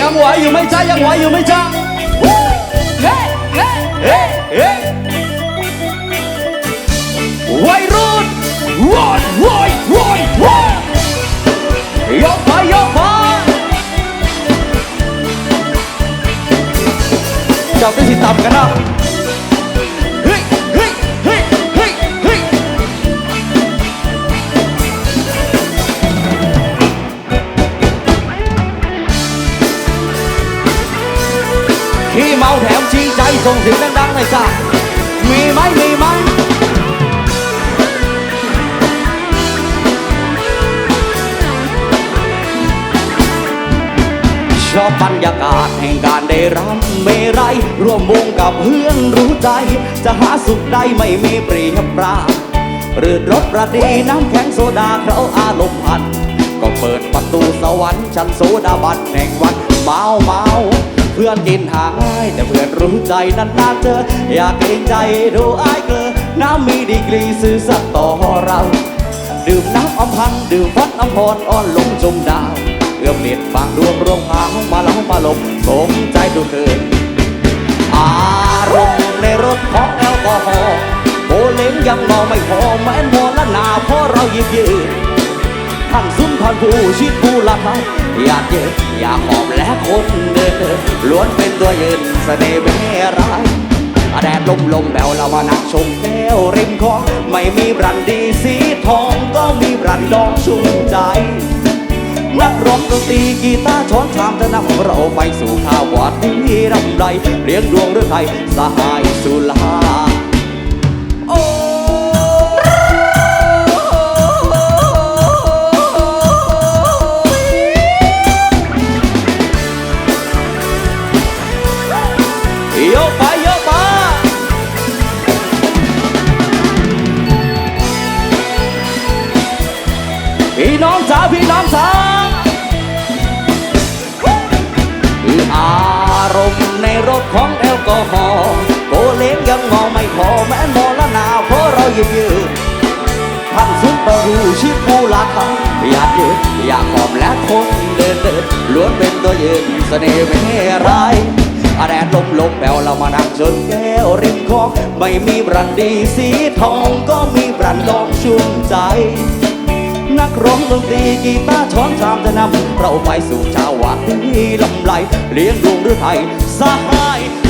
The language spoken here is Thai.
ยังไหวอยู่ไหมจ๊ะยังไหวอยู่ไหมจ๊ะเฮ้เฮ้เอ๊ะเอ๊ะวัยรุ่นวอนวอยวอยวอยยกไปยกไปจับได้ที่ต่ำกันนะ ขี้เมาแถมชี้ใจส่งเสียงดังๆหน่อยจ้ามีไหมมีไหมชอบบรรยากาศแห่งการได้รำเมรัยร่วมวงกับเพื่อนรู้ใจ จะหาสุขได้ไม่มีเปรียบปราหรือรถประดีน้ำแข็งโซดาเขาอารมณ์พันก็เปิดประตูสวรรค์ชั้นโซดาบันแห่งวันเมาเมา พื่อนกินหางง่ายแต่เพื่อนรู้ใจนานๆเจอ อยากเกรงใจดูอายเกลอน้ำมีดีกรีซื่อสัตย์ต่อเรา ดื่มน้ำอมพันดื่มฟัดอมพรอ่อนลงจมดาวเอื้อมเน็ตบางดวงรวงพางมาเล้ามาลมสมใจทุกคืนอารมณ์ในรถของแอลกอฮอล์โบเล้งยังเมาไม่พอแม้นมอละนาเพราะเราหยิบยืน ท่านสุนทรผู้ชิดผู้ละทัยอยากเจออยากหอมและคนเดินล้วนเป็นตัวยืนเสน่ห์ไม่ร้ายแดดลมลมแบวเรามานั่งชมแก้วริมคลองไม่มีบรันดีสีทองก็มีบรันดองชุ่มใจ นักร้องดนตรีกีตาร์ช้อนชามจะนำเราไปสู่ข่าววัดที่รำไรเรียงดวงหรือไทยสหายสุลา น้องจ๋าพี่น้องจ๋าคือารมณ์ในรถของแอลกอฮอล์โกเล้งยังมองไม่พอแม้นมองละหนาวเพราะเราหยิบยืนท่านสุนตรูชิบูลาคังอยากยืนอยากหอมและคนเดินเดินล้วนเป็นตัวยืนเสน่ห์ไม่ร้ายอาแดดลมลมแปวเรามานั่งชนแก้วริมคลองไม่มีบรันดีสีทองก็มีบรันดองชุ่มใจ ร้องดนตรีกีตาร์ช้อนชามจะนำเราไปสู่ชาววัดที่ลำไหลเลี้ยงดวงหรือไทยสหาย